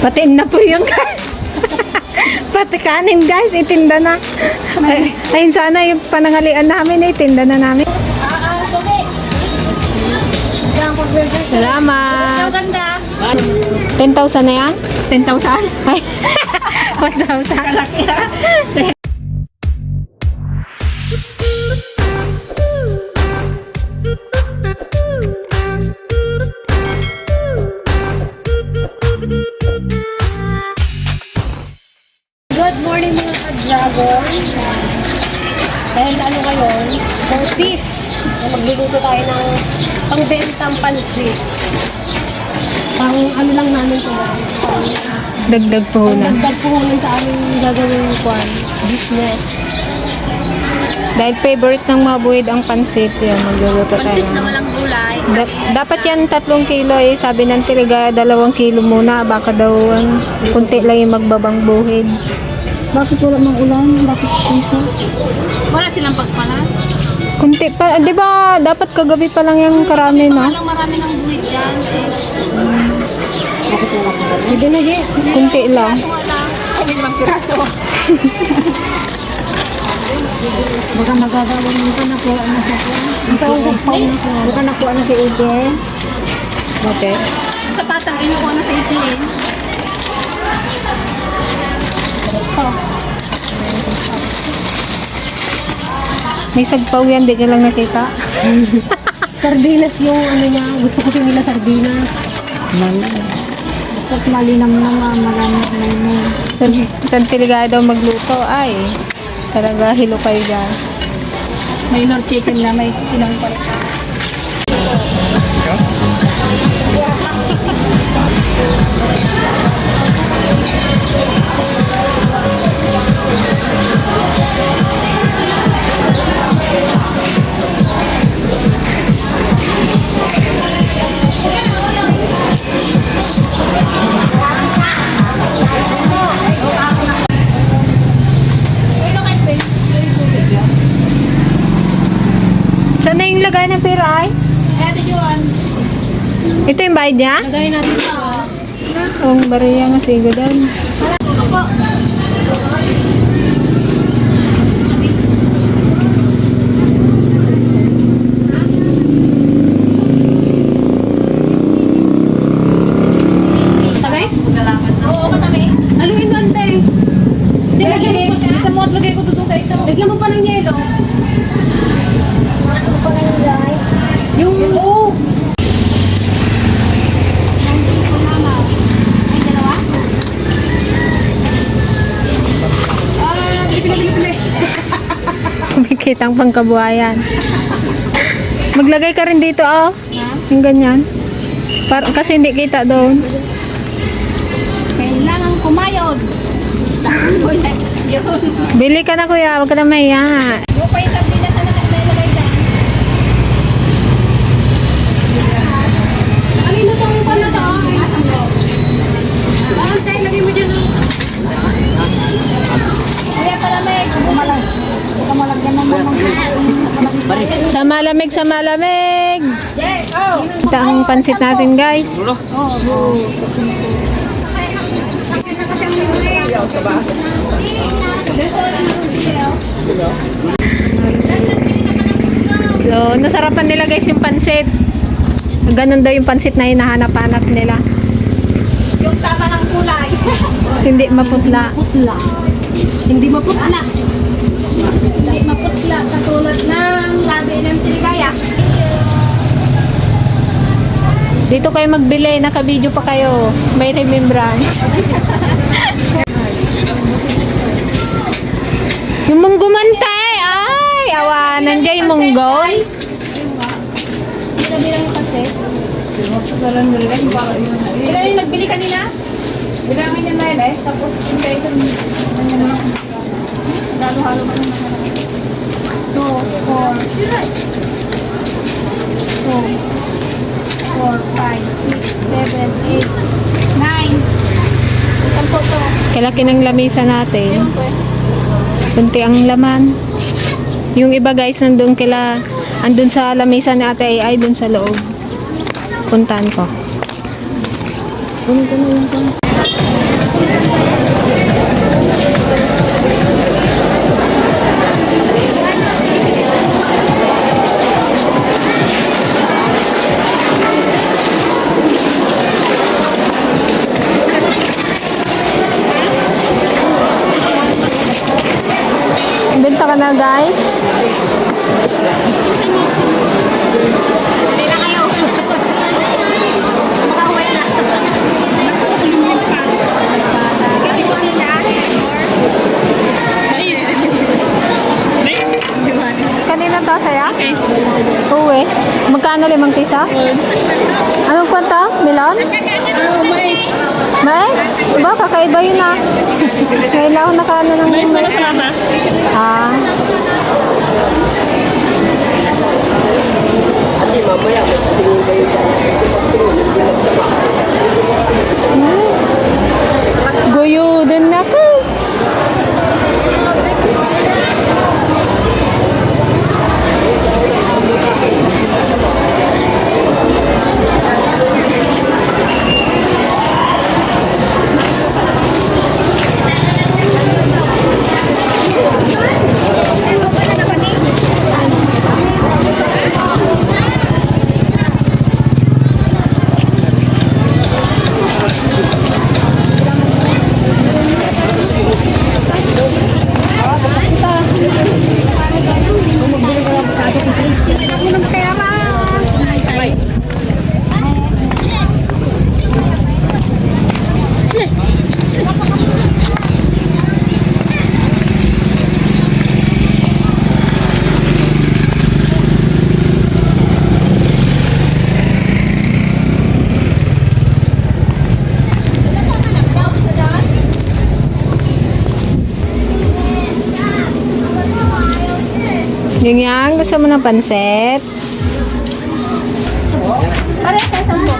Patiin na po yung Pati kanin guys, itinda na. Ay, ayun sana yung panangalian namin, itinda na namin. Salamat. Ganda. 10,000 na yan? 10,000? Ay, 1,000. Peace. Magluluto tayo ng pangbentang pansit. Pang ano lang namin to. Pang Dagdag po na. dagdag puhunan sa aming gagawin kwan, business. Dahil favorite ng mga buwid ang pansit, yan, magluluto tayo. ng- walang gulay. Da- dapat yan tatlong kilo eh. Sabi ng tiriga, dalawang kilo muna. Baka daw ang kunti lang yung magbabang buhid. Bakit wala mang ulan? Bakit ito? Wala silang pagpalan. Kunti pa, di ba dapat kagabi pa lang yung karami na? Marami ng buwid dyan. Hindi na di. Kunti lang. Ay, limang piraso. Baka magagawa mo ka na po ano sa po. Ikaw sa. Baka na po ano sa ite. Okay. Sa patang inuwa na sa itiin. May sagpaw yan, di ka lang nakita. Sardinas yung ano niya. Gusto ko yung nila sardinas. At malinam na nga marami na yun. San tiriga daw magluto? Ay, talaga hilo kayo dyan. May nor chicken na may ilang palita. Saan na yung lagay ng pera ay? Ate Juan, Ito yung bayad niya? lagay natin sa... Ang bariya nga sigo doon. Tabi? Kumikita ang pangkabuhayan. Maglagay ka rin dito, oh. Yung ganyan. Par kasi hindi kita doon. Kailangan kumayod. Bili ka na kuya, wag ka na mahiya. Yung pa yung sardinas na nakalagay dyan. Kanino tong pa na to? Asan mo? Ah, tay, lagay mo dyan. Kaya pala may bumalag. Baka malagyan mo mga Sa malamig, sa malamig. Yes. Ito ang pansit natin, guys. So, nasarapan nila guys yung pansit. Ganon daw yung pansit na hinahanap-hanap nila. Yung tama ng kulay. Hindi maputla. Putla. Hindi maputla. Hindi Dito kayo magbili, naka-video pa kayo. May remembrance. yung munggumantay! Ay! Awanan yung munggaw. Bilang kasi. Ilan yung nagbili kanina? Bilangin niya na yun eh. Tapos yung kayo. Halo-halo mo naman. Two, four. Two, Kalaki ng lamisa natin. Kunti ang laman. Yung iba guys, nandun kila, andun sa lamisa ni ate ay, ay dun sa loob. Puntahan ko. Kunin ko na nila. Nice. Kanina to saya? Uwi. Magkano limang piso? Anong kwenta? Milon? Oh, mais. Mais? Ba, kakaiba yun ah. Ngayon lang ako nakaano ng Mais na kasama. Ah. Hmm. Guyo din na ka. Yung yan, gusto mo ng pansit? Pare, sa sampo.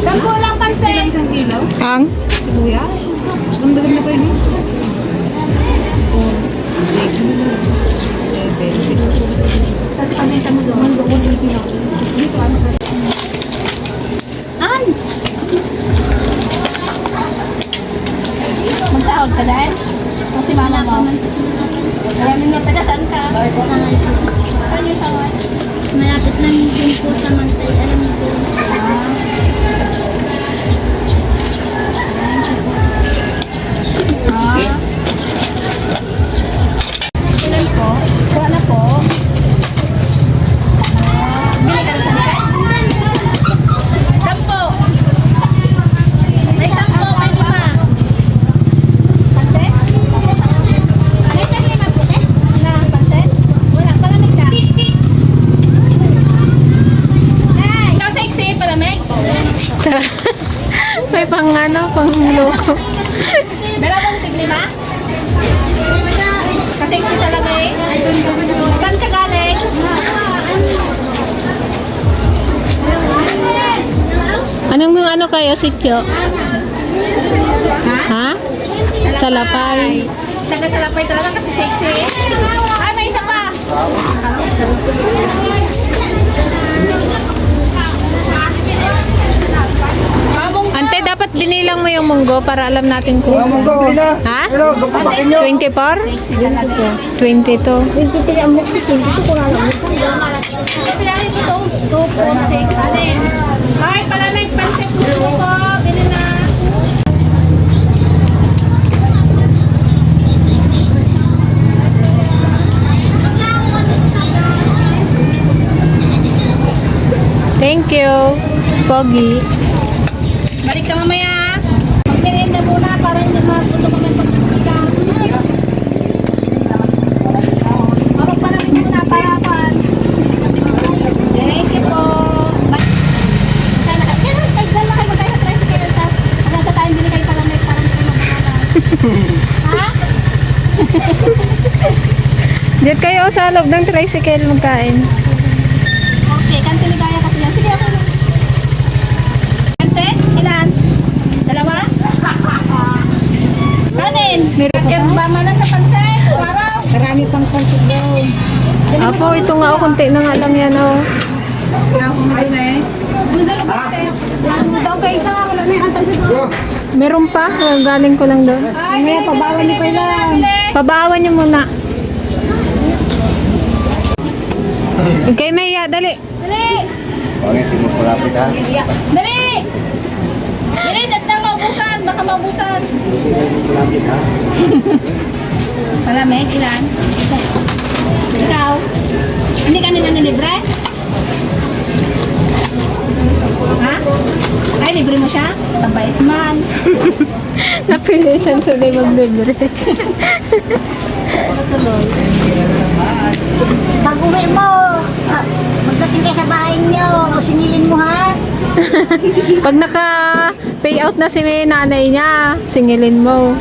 Sampo lang kilo? Ang? Kuya? Ang dagan na pa yun. Pang ano, pang loko. Dalawang tiglima? Kasexy talaga eh. Saan ka galing? Anong ano kayo, sityo? Ha? Sa lapay. Taga sa lapay talaga kasi sexy. Ay, may isa pa. Dapat binilang mo yung munggo para alam natin kung... Ha? 24? 22. 23 ang mukha. Hindi ko lang alam. Pinari ko itong 2, 4, 6, alin. Ay, pala may pansit mo po. Bili na. Thank you. Pogi. Balik ka mamaya. Magtirin na muna para hindi maputo kami pagkakita. Mabag pa namin muna para pan. Thank you po. Sana ka. Kaya nang tagdal na kayo tayo sa tricycle. Tapos hanggang sa tayo bili kayo para may parang hindi ha? Diyan kayo sa loob ng tricycle magkain. Araw? Marami pang konsit doon. Apo, ito nga, oh, konti na nga lang yan, oh. Isa, wala na doon. Meron pa, galing ko lang doon. Ay, pabawan niyo pa lang. Pabawan niyo muna. Okay, Maya, dali. Dali! Bakit hindi mo palapit ha? Dali! Dali, set na maubusan. Baka maubusan. Palapit ha? Palamig, ilan? Isa. Ikaw? Hindi ka nila nilibre? Ha? Ay, libre mo siya? Sabay man. Napilitan sila mag-libre. Pag uwi mo, magdating kayo sa bahay niyo, sinilin mo ha. Pag naka-payout na si nanay niya, singilin mo.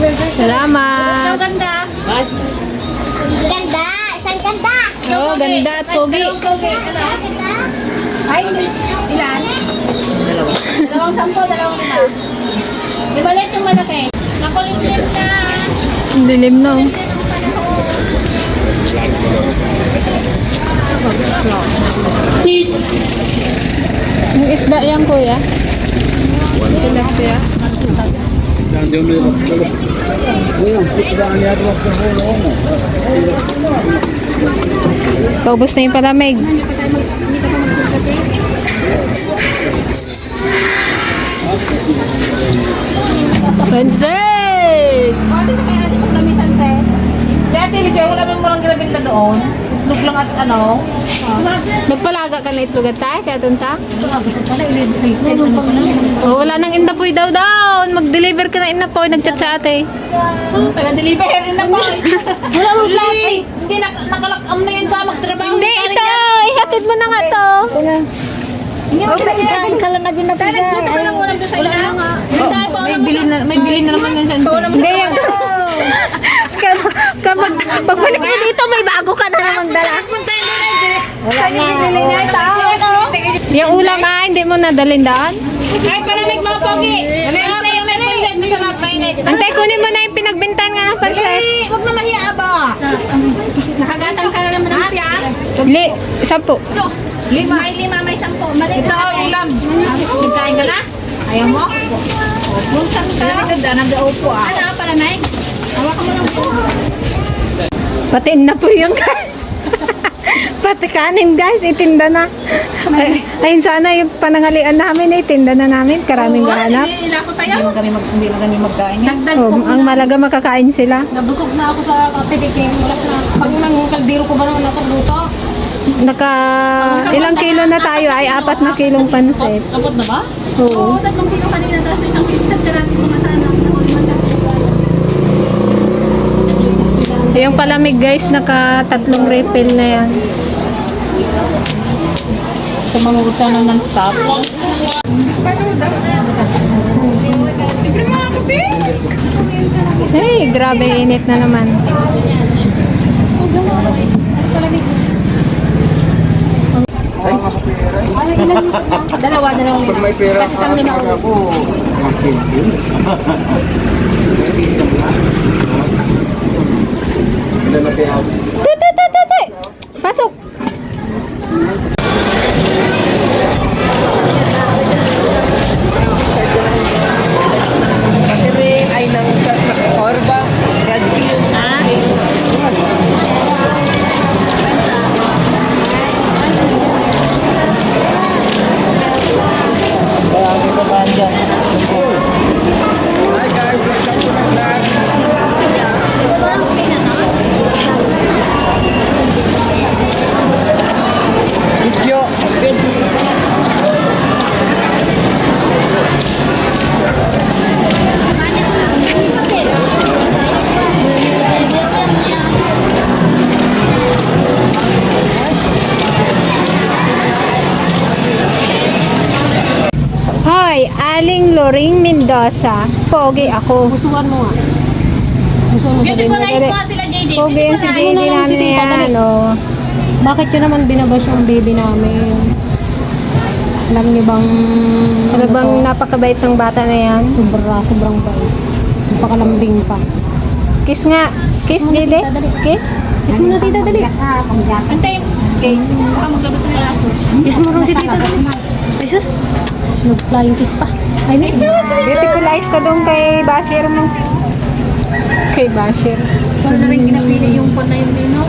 Salamat. ganda. Ganda, isang ganda. Oo, ganda. Ano? Ay, ilan? Dalawa. Dalawang sampo, dalawang lima. Di ba yung malaki? Nakulit-lit ka. Ang Dilim no. Yung isda yan, kuya. Tilapia. Paubos na yung palamig. Wednesday! Bakit na kaya natin programisan, te? Ate Lisa, wala mo lang ginabinta doon. Itlog lang at ano. Nagpalaga ka na itlogan tayo, kaya dun sa? Oh, wala nang indapoy daw daw. Mag-deliver ka na inapoy. Nag-chat sa ate. Taga-deliver rin na po. Wala mo lang. Hindi na, nakalakam na yan sa magtrabaho. Hindi, ito. Ihatid mo na nga to. Saan ka lang na din Kaya nagpunta ka lang muna doon sa ilan. Oh, may bilin na, may bilin na naman yan sa Hindi. Kapag, kapag pagbalik mo dito, may bago ka na namang dala. Wala na. Yung ulam ah, hindi mo nadalin doon? Ay, para may mga pogi. Dali, ate, yung may pansit mo sa lahat mainit. Antay, kunin mo na yung pinagbintan nga ng. Dali, huwag na mahiya ba? Nakagatang ka na naman ng piyan. Li, sampu. Ito, lima. May lima, may sampo. Ito, ulam. Kain ka na? Ayaw mo? Bunsang ka. Ito, danang daw po ah. Ano, para may? Patin na po yung Pati kanin guys, itinda na. Ay, ayun sana yung panangalian namin, itinda na namin. Karaming gahanap. Hindi ko tayo. Hindi mo kami, mag, hindi mo kami magkain yan. Dagdag Oh, ko ang malaga makakain sila. Nabusog na ako sa pipiking. Wala na. Pag lang kaldero ko ba naman ako luto? Naka ilang kilo na tayo ay apat na kilong pansit. Abot na ba? Oo. Oo, tatlong kilo kanina. Tapos isang kilo sa kalati mga sana. Nahuli man sa Yung palamig guys, naka tatlong refill na yan. Sumanugot sana ng stop. Hey, grabe init na naman. Dalawa, dalawang Pag may pera ka, talaga po. Obrigado. Mendoza. Pogi ako. Gustuhan mo ah. Gustuhan mo Beautiful eyes mo sila, JD. Pogi yung si Beautiful eyes. Didi namin yan. oh. Bakit yun naman binabash yung baby namin? Alam niyo bang... Ano bang napakabait ng bata na yan? Sobra, sobrang bait. Napakalambing pa. Kiss nga. Kiss, Didi. Kiss. Kiss mo na tita, dali. Antay. Okay. Baka maglabas ng aso. Kiss mo rin si tita, dali. Jesus. Nag-flying kiss pa. Ay, miss. Beautiful eyes ka doon kay Bashir mo. kay Bashir. Ikaw na rin kinapili yung pan na yung lino.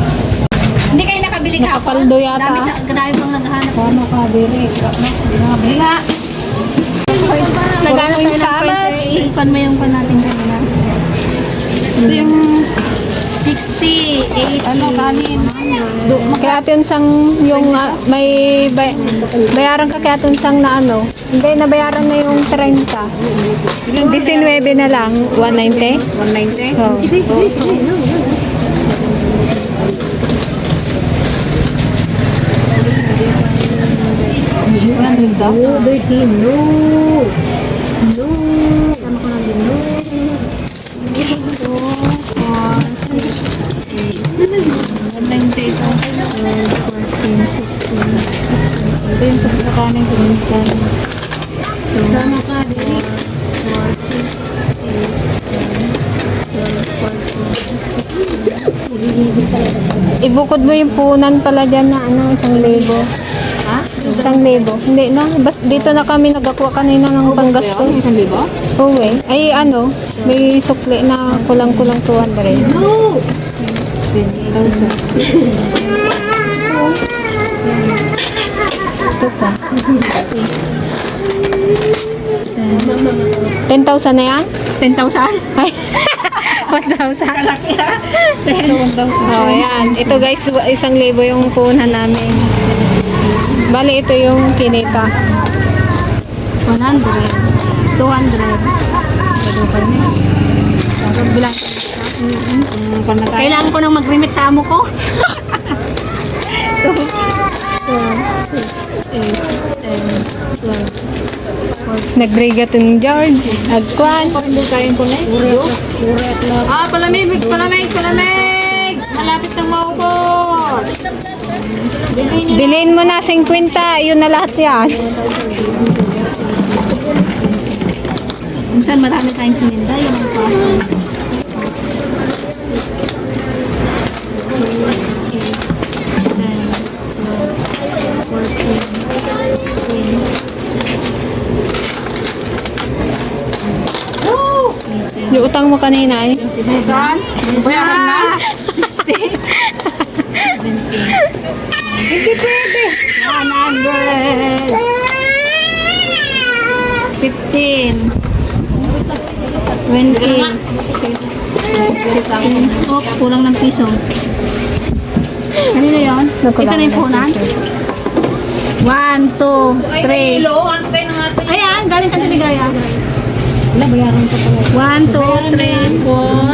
Hindi kayo nakabili ka Nakapaldo yata. Dami sa, dami pang naghahanap. Sana ka, Bere. Nakabili nga. Naghanap tayo ng eh. Ipan mo yung pan natin kanina. Ito yung 60, 80. Ano, kanin? Kaya atin sang yung ah, may bay, bayaran ka kaya atin sang na ano. Hindi, nabayaran na yung 30. 19 na lang, 190. 190? Oh. Sige, sige, sige. No, dirty, no. No. Ito yung sa pinakanin ko Sana ka, Bere. Ibukod mo yung punan pala dyan na ano, isang libo. Ha? Isang libo. Hindi na, bas dito na kami nagakuha kanina ng panggastos. Isang libo? Oo eh. Ay ano, may sukli na kulang-kulang 200. No. Ito pa. 10,000 na yan? 10,000? Ay, 1,000. Kalaki ha? Oh, ayan. Ito guys, isang libo yung punan namin. Bali, ito yung kinita. 100. 200. Bago pa niya. Bago bilang. Mm, na tayo. Kailangan ko nang mag-remit sa amo ko. Nagbrigat yung George. Agkwan. Doon kayong ko na eh. Ah, palamig, palamig, palamig! Malapit ng maubos! Bilhin mo na 50. Yun na lahat yan. Minsan marami tayong pininda. Yung mga eh. Saan? Bayaran na? 60. Hindi pwede. 100. 15. 20. Oh, kulang ng piso. Kanino yun? Ito na yung punan? 1, 2, 3. Kilo, ano tayo ng ating? Ayan, galing ka niligaya. Wala, bayaran ko pala. 1, 2, 3, 4,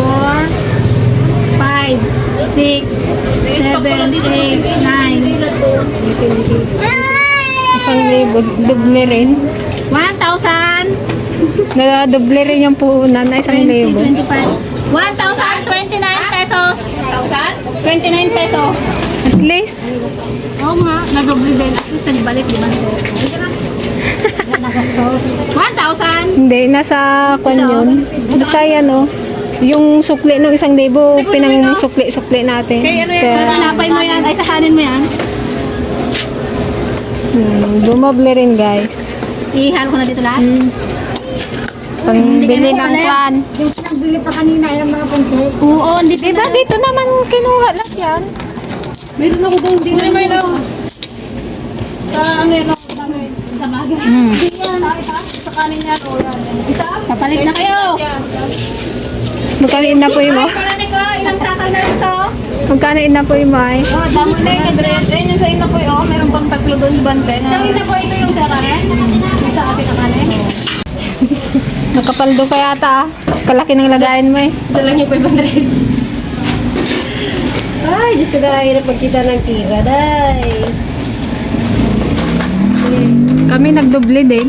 4, 5, 6, 7, 8, 9. Isang libo. Doble rin. 1,000. Nagadoble rin yung punan na isang 20, libo. 25. 1,029 pesos. 1,000? 29 pesos. At least. Oo nga, nadoble din. At least nagbalik, di ba? 1,000. Hindi, nasa kwan yun. Basta yan oh. Yung sukli ng isang libo, pinang sukli-sukli natin. Kaya ano yan, Sa Kaya, tinapay mo yan, ay sa kanin mo yan. hmm, dumoble rin guys. Ihalo ko na dito lahat. Hmm. Pangbili ng kwan. Yung pinagbili pa kanina, yung mga pansit. Oo, hindi Diba dito naman kinuha lahat yan? Meron ako doon, di na may lang. Sa ano yun, ako. Sa bagay. Yan, sa kanin yan, o yan. Papalit na kayo. Magkano inapoy mo? Ilang takal na ito? Magkano inapoy mo ay? Oh, damo na yung Andres. Ayun yung sa ina ko, oh, meron pang tatlo doon, bante. Isang isa po ito yung sa kanin? Isa atin ang kanin? Nakapaldo ka yata ah. Kalaki ng lagayan mo eh. Isa lang yung 500. Ay, Diyos ko na hirap magkita ng tira, day. Kami nagdoble din.